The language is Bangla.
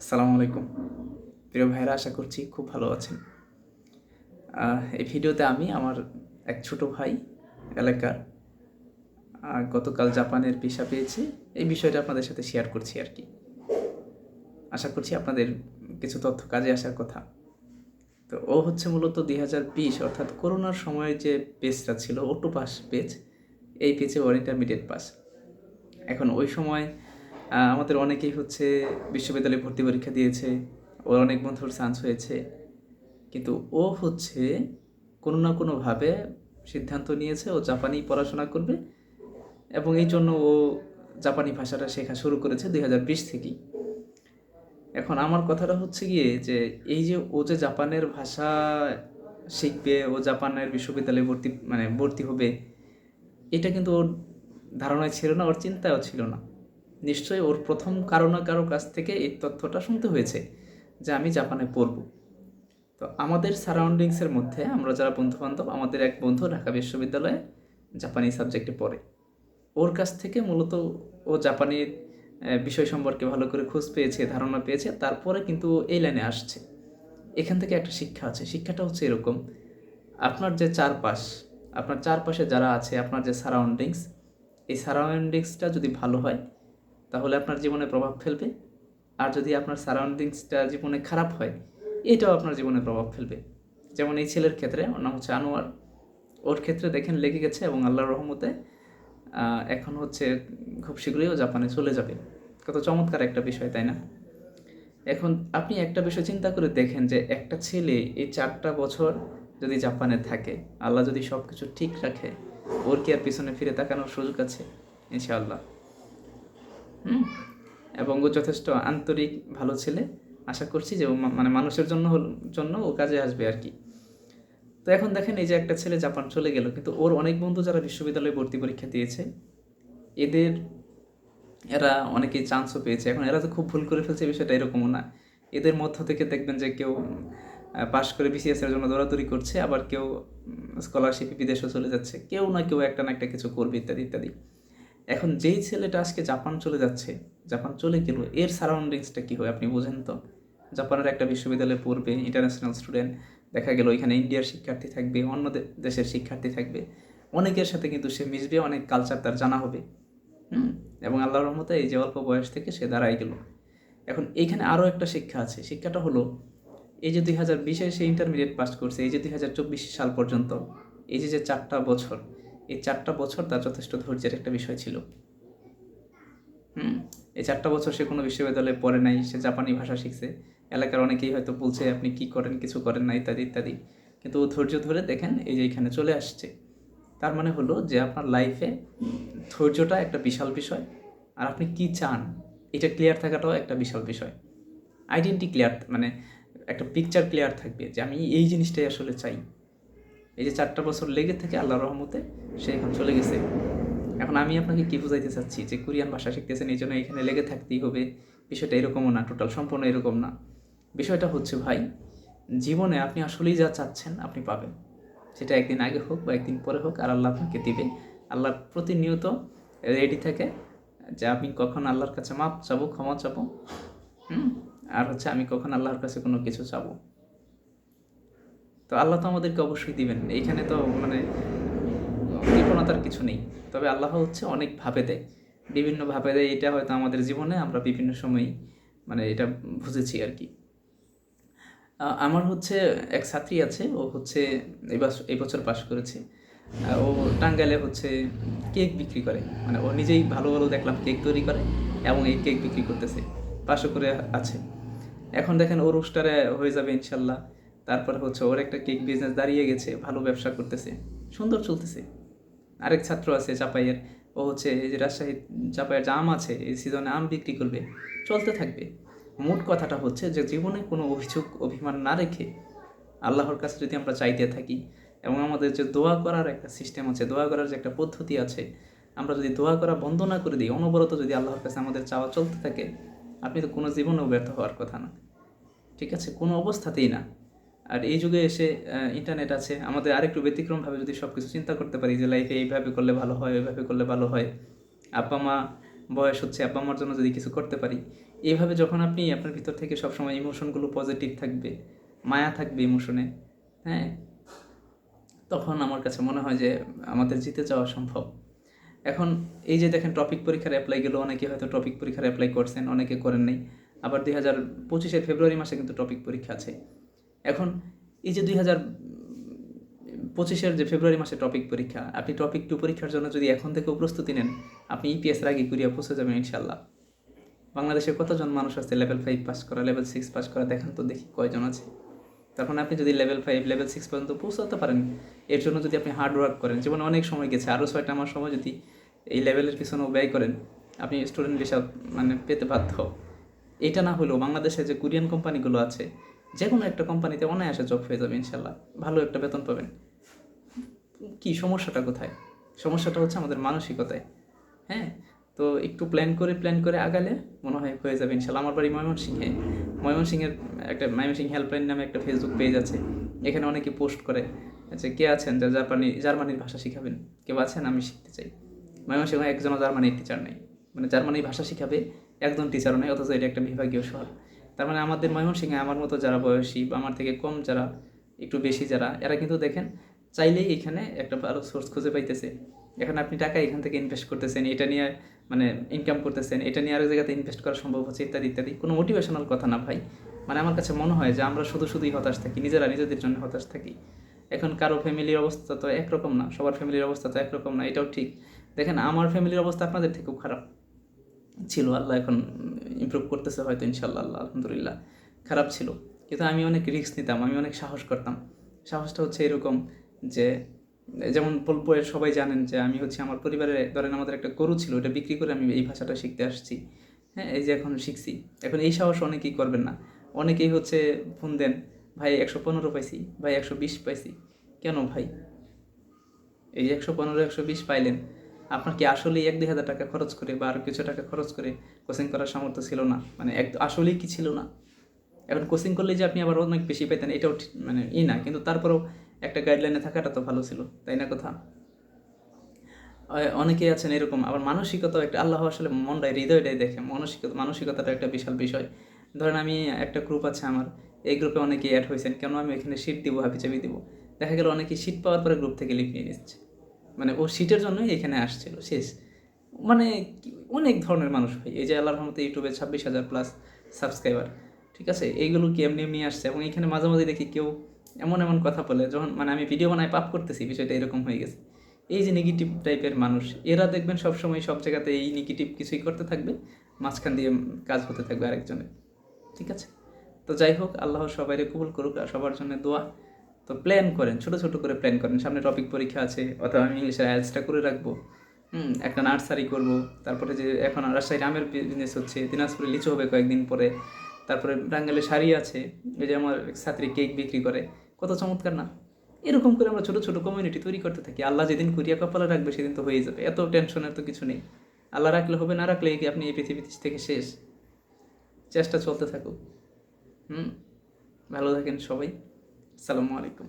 আসসালামু আলাইকুম। প্রিয় ভাইরা আশা করছি খুব ভালো আছেন। এই ভিডিওতে আমি আমার এক ছোট ভাই এলাকার গতকাল জাপানের পেশা পেয়েছে। এই বিষয়টা আপনাদের সাথে শেয়ার করছি আর কি। আশা করছি আপনাদের কিছু তথ্য কাজে আসার কথা। তো ও হচ্ছে মূলত দুই হাজার বিশ অর্থাৎ করোনার সময় যে পেজটা ছিল ওটু পাস পেজ এই পেজে ওর ইন্টারমিডিয়েট পাস এখন ওই সময় আমাদের অনেকেই হচ্ছে বিশ্ববিদ্যালয়ে ভর্তি পরীক্ষা দিয়েছে, ওর অনেক বন্ধুর চান্স হয়েছে। কিন্তু ও হচ্ছে কোনো না কোনোভাবে সিদ্ধান্ত নিয়েছে, ও জাপানি পড়াশোনা করবে এবং এই জন্য ও জাপানি ভাষাটা শেখা শুরু করেছে দুই হাজার বিশ থেকেই। এখন আমার কথাটা হচ্ছে গিয়ে যে এই যে ও যে জাপানের ভাষা শিখবে, ও জাপানের বিশ্ববিদ্যালয়ে ভর্তি মানে ভর্তি হবে, এটা কিন্তু ওর ধারণায় ছিল না, ওর চিন্তাও ছিল না। নিশ্চয়ই ওর প্রথম কারও না কারও কাছ থেকে এই তথ্যটা শুনতে হয়েছে, যে আমি জাপানে পড়ব। তো আমাদের সারাউন্ডিংসের মধ্যে আমরা যারা বন্ধু বান্ধব আমাদের এক বন্ধু ঢাকা বিশ্ববিদ্যালয়ে জাপানি সাবজেক্টে পড়ে। ওর কাছ থেকে মূলত ও জাপানি বিষয় সম্পর্কে ভালো করে খোঁজ পেয়েছে, ধারণা পেয়েছে, তারপরে কিন্তু এই লাইনে আসছে। এখান থেকে একটা শিক্ষা আছে, শিক্ষাটা হচ্ছে এরকম, আপনার যে চারপাশ, আপনার চারপাশে যারা আছে, আপনার যে সারাউন্ডিংস, এই সারাউন্ডিংসটা যদি ভালো হয় তাহলে আপনার জীবনে প্রভাব ফেলবে। আর যদি আপনার সারাউন্ডিংসটা জীবনে খারাপ হয়, এটাও আপনার জীবনে প্রভাব ফেলবে। যেমন এই ছেলের ক্ষেত্রে, ওর নাম হচ্ছে আনোয়ার। ওর ক্ষেত্রে দেখেন লেগে গেছে এবং আল্লাহর রহমতে এখন হচ্ছে খুব শীঘ্রই ও জাপানে চলে যাবে। কত চমৎকার একটা বিষয়, তাই না? এখন আপনি একটা বিষয় চিন্তা করে দেখেন যে একটা ছেলে এই চারটা বছর যদি জাপানে থাকে, আল্লাহ যদি সব কিছু ঠিক রাখে, ওর কি আর পিছনে ফিরে তাকানোর সুযোগ আছে? ইনশাআল্লাহ। হুম। এবং ও যথেষ্ট আন্তরিক, ভালো ছেলে। আশা করছি যে ও মানে মানুষের জন্য জন্য ও কাজে আসবে আর কি। তো এখন দেখেন এই যে একটা ছেলে জাপান চলে গেল, কিন্তু ওর অনেক বন্ধু যারা বিশ্ববিদ্যালয়ে ভর্তি পরীক্ষা দিয়েছে, এদের এরা অনেকেই চান্সও পেয়েছে। এখন এরা তো খুব ভুল করে ফেলছে, বিষয়টা এরকমও না। এদের মধ্য থেকে দেখবেন যে কেউ পাশ করে বিসিএস এর জন্য দৌড়াদৌড়ি করছে, আবার কেউ স্কলারশিপে বিদেশে চলে যাচ্ছে। কেউ না কেউ একটা না একটা কিছু করবে, ইত্যাদি ইত্যাদি। এখন যেই ছেলেটা আজকে জাপান চলে যাচ্ছে, জাপান চলে গেল, এর সারাউন্ডিংসটা কী হয় আপনি বোঝেন তো? জাপানের একটা বিশ্ববিদ্যালয়ে পড়বে ইন্টারন্যাশনাল স্টুডেন্ট দেখা গেল এখানে ইন্ডিয়ার শিক্ষার্থী থাকবে, অন্য দেশের শিক্ষার্থী থাকবে। অনেকের সাথে কিন্তু সে মিশবে, অনেক কালচার তার জানা হবে। হুম? এবং আল্লাহর রহমতে এই যে অল্প বয়স থেকে সে দাঁড়াই গেল। এখন এইখানে আরও একটা শিক্ষা আছে, শিক্ষাটা হলো, এই যে দুই হাজার বিশে সে ইন্টারমিডিয়েট পাস করছে, এই যে দুই হাজার চব্বিশ সাল পর্যন্ত, এই যে যে চারটা বছর এই চারটা বছর তার যথেষ্ট ধৈর্যের একটা বিষয় ছিল। হুম, এই চারটা বছর সে কোনো বিশ্ববিদ্যালয়ে পড়ে নাই, সে জাপানি ভাষা শিখছে। এলাকার অনেকেই হয়তো বলছে, আপনি কি করেন? কিছু করেন না, ইত্যাদি ইত্যাদি। কিন্তু ধৈর্য ধরে দেখেন, এই যে এখানে চলে আসছে। তার মানে হলো যে আপনার লাইফে ধৈর্যটা একটা বিশাল বিষয়। আর আপনি কি চান? এটা ক্লিয়ার থাকাটাও একটা বিশাল বিষয়। আইডেন্টি ক্লিয়ার মানে একটা পিকচার ক্লিয়ার থাকবে যে আমি এই জিনিসটাই আসলে চাই। এই যে চারটা বছর লেগে থেকে আল্লাহ রহমতে সে এখন চলে গেছে। এখন আমি আপনাকে কি বুঝাইতে চাচ্ছি যে কোরিয়ান ভাষা শিখতেছেন, এই জন্য এখানে লেগে থাকতেই হবে? বিষয়টা এরকমও না টোটাল সম্পূর্ণ এরকম না। বিষয়টা হচ্ছে, ভাই, জীবনে আপনি আসলেই যা চাচ্ছেন আপনি পাবেন। সেটা একদিন আগে হোক বা একদিন পরে হোক, আর আল্লাহ আপনাকে দিবে। আল্লাহ প্রতিনিয়ত রেডি থাকে যে আমি কখন আল্লাহর কাছে মাপ চাবো, ক্ষমা চাবো, হুম? আর হচ্ছে আমি কখন আল্লাহর কাছে কোনো কিছু চাবো। তো আল্লাহ তো আমাদেরকে অবশ্যই দিবেন। এইখানে তো মানে কৃপণতার কিছু নেই। তবে আল্লাহ হচ্ছে অনেক ভাবে দেয়। বিভিন্ন ভাবে দেয়, এটা হয়তো আমাদের জীবনে আমরা বিভিন্ন সময় মানে এটা বুঝেছি আর কি। আমার হচ্ছে এক ছাত্রী আছে, ও হচ্ছে এই বছর পাশ করেছে। ও টাঙ্গাইলে হচ্ছে কেক বিক্রি করে। মানে ও নিজেই ভালো ভালো দেখলাম কেক তৈরি করে এবং এই কেক বিক্রি করতেছে। পাশে করে আছে। এখন দেখেন ও রোস্টারে হয়ে যাবে ইনশাল্লাহ। তারপর হচ্ছে ওর একটা কেক বিজনেস দাঁড়িয়ে গেছে, ভালো ব্যবসা করতেছে, সুন্দর চলতেছে। আরেক ছাত্র আছে চাপাইয়ের, ও হচ্ছে এই যে রাজশাহী চাপাইয়ের যে আম আছে, এই সিজনে আম বিক্রি করবে, চলতে থাকবে। মোট কথাটা হচ্ছে যে জীবনে কোনো অভিযোগ, অভিমান না রেখে আল্লাহর কাছে যদি আমরা চাইতে থাকি এবং আমাদের যে দোয়া করার একটা সিস্টেম আছে, দোয়া করার যে একটা পদ্ধতি আছে, আমরা যদি দোয়া করা বন্ধ না করে দিই, অনবরত যদি আল্লাহর কাছে আমাদের চাওয়া চলতে থাকে, আপনি তো কোনো জীবনেও ব্যর্থ হওয়ার কথা না। ঠিক আছে? কোনো অবস্থাতেই না। আর এই যুগে এসে ইন্টারনেট আছে, আমাদের আরেকটু ব্যতিক্রমভাবে যদি সব কিছু চিন্তা করতে পারি যে লাইফে এইভাবে করলে ভালো হয়, ওইভাবে করলে ভালো হয় আব্বা মা বয়স হচ্ছে আব্বা মার জন্য যদি কিছু করতে পারি, এইভাবে যখন আপনি আপনার ভিতর থেকে সবসময় ইমোশনগুলো পজিটিভ থাকবে, মায়া থাকবে ইমোশনে হ্যাঁ তখন আমার কাছে মনে হয় যে আমাদের জিতে যাওয়া সম্ভব। এখন এই যে দেখেন টপিক পরীক্ষার অ্যাপ্লাই গেলো, অনেকে হয়তো টপিক পরীক্ষার অ্যাপ্লাই করছেন, অনেকে করেন নাই, আবার দুই হাজার পঁচিশের ফেব্রুয়ারি মাসে কিন্তু টপিক পরীক্ষা আছে। এখন এই যে দুই হাজার পঁচিশের যে ফেব্রুয়ারি মাসে টপিক পরীক্ষা, আপনি টপিক টু পরীক্ষার জন্য যদি এখন থেকেও প্রস্তুতি নেন, আপনি ইপিএস এর আগে কুরিয়া পৌঁছে যাবেন ইনশাল্লাহ বাংলাদেশে কতজন মানুষ আছে লেভেল ফাইভ পাস করা লেভেল সিক্স পাস করা, দেখান তো দেখি কয়জন আছে। তখন আপনি যদি লেভেল ফাইভ লেভেল সিক্স পর্যন্ত পৌঁছাতে পারেন, এর জন্য যদি আপনি হার্ড ওয়ার্ক করেন, জীবনে অনেক সময় গেছে আরও ছয়টা আমার সময় যদি এই লেভেলের পিছনেও ব্যয় করেন, আপনি স্টুডেন্ট হিসাব মানে পেতে বাধ্য। এটা না হলেও বাংলাদেশে যে কোরিয়ান কোম্পানিগুলো আছে যে কোনো একটা কোম্পানিতে অনায়াসে জব হয়ে যাবে ইনশাল্লাহ ভালো একটা বেতন পাবেন। কি সমস্যাটা কোথায়? সমস্যাটা হচ্ছে আমাদের মানসিকতায়। হ্যাঁ? তো একটু প্ল্যান করে প্ল্যান করে আগালে মনে হয় হয়ে যাবে ইনশাল্লাহ আমার বাড়ি ময়মনসিংহে। ময়মনসিংহের একটা ময়মনসিংহ হেল্পলাইন নামে একটা ফেসবুক পেজ আছে। এখানে অনেকে পোস্ট করে আচ্ছা কে আছেন? যা জাপানি, জার্মানির ভাষা শিখাবেন। কেউ আছেন? আমি শিখতে চাই। ময়মনসিংহ একজনও জার্মানির টিচার নেই। মানে জার্মানির ভাষা শিখাবে, একজন টিচারও নেই, অথচ এটা একটা বিভাগীয় শহর। তার মানে আমাদের ময়মনসিংহে আমার মতো যারা বয়সী বা আমার থেকে কম যারা, একটু বেশি যারা, এরা কিন্তু দেখেন চাইলেই এখানে একটা ভালো সোর্স খুঁজে পাইতেছে। এখন আপনি টাকা এখান থেকে ইনভেস্ট করতেছেন, এটা নিয়ে মানে ইনকাম করতেছেন, এটা নিয়ে আরেক জায়গাতে ইনভেস্ট করা সম্ভব হচ্ছে, ইত্যাদি ইত্যাদি। কোনো মোটিভেশনাল কথা না ভাই। মানে আমার কাছে মনে হয় যে আমরা শুধু শুধুই হতাশ থাকি, নিজেরা নিজেদের জন্য হতাশ থাকি। এখন কারও ফ্যামিলির অবস্থা তো একরকম না, সবার ফ্যামিলির অবস্থা তো একরকম না, এটাও ঠিক। দেখেন আমার ফ্যামিলির অবস্থা আপনাদের থেকেও খারাপ। ছিল আল্লাহ এখন ইমপ্রুভ করতেছে হয়তো ইনশাল্লাহ আল্লাহ, আলহামদুলিল্লাহ। খারাপ ছিল, কিন্তু আমি অনেক রিস্ক নিতাম, আমি অনেক সাহস করতাম। সাহসটা হচ্ছে এরকম যে, যেমন বলব সবাই জানেন যে, আমি হচ্ছে আমার পরিবারে, ধরেন আমাদের একটা গরু ছিল ওটা বিক্রি করে আমি এই ভাষাটা শিখতে আসছি। হ্যাঁ এই যে এখন শিখছি। এখন এই সাহস অনেকেই করবেন না। অনেকেই হচ্ছে ফোন দেন, ভাই, একশো পনেরো পাইছি, ভাই, একশো বিশ পাইছি। কেন ভাই? এই যে একশো পনেরো, একশো বিশ পাইলেন আপনার কি আসলেই এক দুই হাজার টাকা খরচ করে বা আরও কিছু টাকা খরচ করে কোচিং করার সামর্থ্য ছিল না? মানে এক আসলেই কি ছিল না? এখন কোচিং করলে যে আপনি আবার অনেক বেশি পেতেন এটাও মানে ই না। কিন্তু তারপরেও একটা গাইডলাইনে থাকাটা তো ভালো ছিল, তাই না কথা? অনেকেই আছেন এরকম, আবার মানসিকতা একটা, আল্লাহ আসলে মনটাই, হৃদয়টাই দেখে। মানসিকতা, মানসিকতাটা একটা বিশাল বিষয়। ধরেন আমি একটা গ্রুপ আছে আমার, এই গ্রুপে অনেকে অ্যাড হয়েছেন, কেন আমি এখানে সিট দিব হাবি চাবি দিব? দেখা গেল অনেকেই সিট পাওয়ার পরে গ্রুপ থেকে নিয়ে নিচ্ছে। মানে ও সিটের জন্যই এখানে আসছিল, শেষ। মানে অনেক ধরনের মানুষ ভাই। এই যে আল্লাহর রহমতে ইউটিউবে ছাব্বিশ হাজার প্লাস সাবস্ক্রাইবার ঠিক আছে? এইগুলো কি এমনি এমনি আসছে? এবং এখানে মাঝে মাঝে দেখি কেউ এমন এমন কথা বলে, যখন মানে আমি ভিডিও বানায় পাপ করতেছি, বিষয়টা এরকম হয়ে গেছে। এই যে নেগেটিভ টাইপের মানুষ, এরা দেখবেন সবসময় সব জায়গাতে এই নেগেটিভ কিছুই করতে থাকবে, মাঝখান দিয়ে কাজ হতে থাকবে আরেকজনের, ঠিক আছে? তো যাই হোক, আল্লাহ সবাইরে কবুল করুক আর সবার জন্য দোয়া। তো প্ল্যান করেন, ছোটো ছোটো করে প্ল্যান করেন। সামনে টপিক পরীক্ষা আছে, অথবা আমি ইংলিশের আয়ালসটা করে রাখব। হুম, একটা নার্সারি করব। তারপরে যে এখন রাজশাহী আমের বিজনেস হচ্ছে, দিনাজপুরে লিচু হবে কয়েকদিন পরে। তারপরে টাঙ্গালে শাড়ি আছে, এই যে আমার ছাত্রী কেক বিক্রি করে। কত চমৎকার না? এরকম করে আমরা ছোটো ছোটো কমিউনিটি তৈরি করতে থাকি। আল্লাহ যেদিন কুরিয়া কপালে রাখবে, সেদিন তো হয়ে যাবে। এত টেনশনের তো কিছু নেই। আল্লাহ রাখলে হবে, না রাখলে কি আপনি এই পৃথিবী থেকে শেষ। চেষ্টা চলতে থাকুক। হুম, ভালো থাকেন সবাই। আসসালামু আলাইকুম।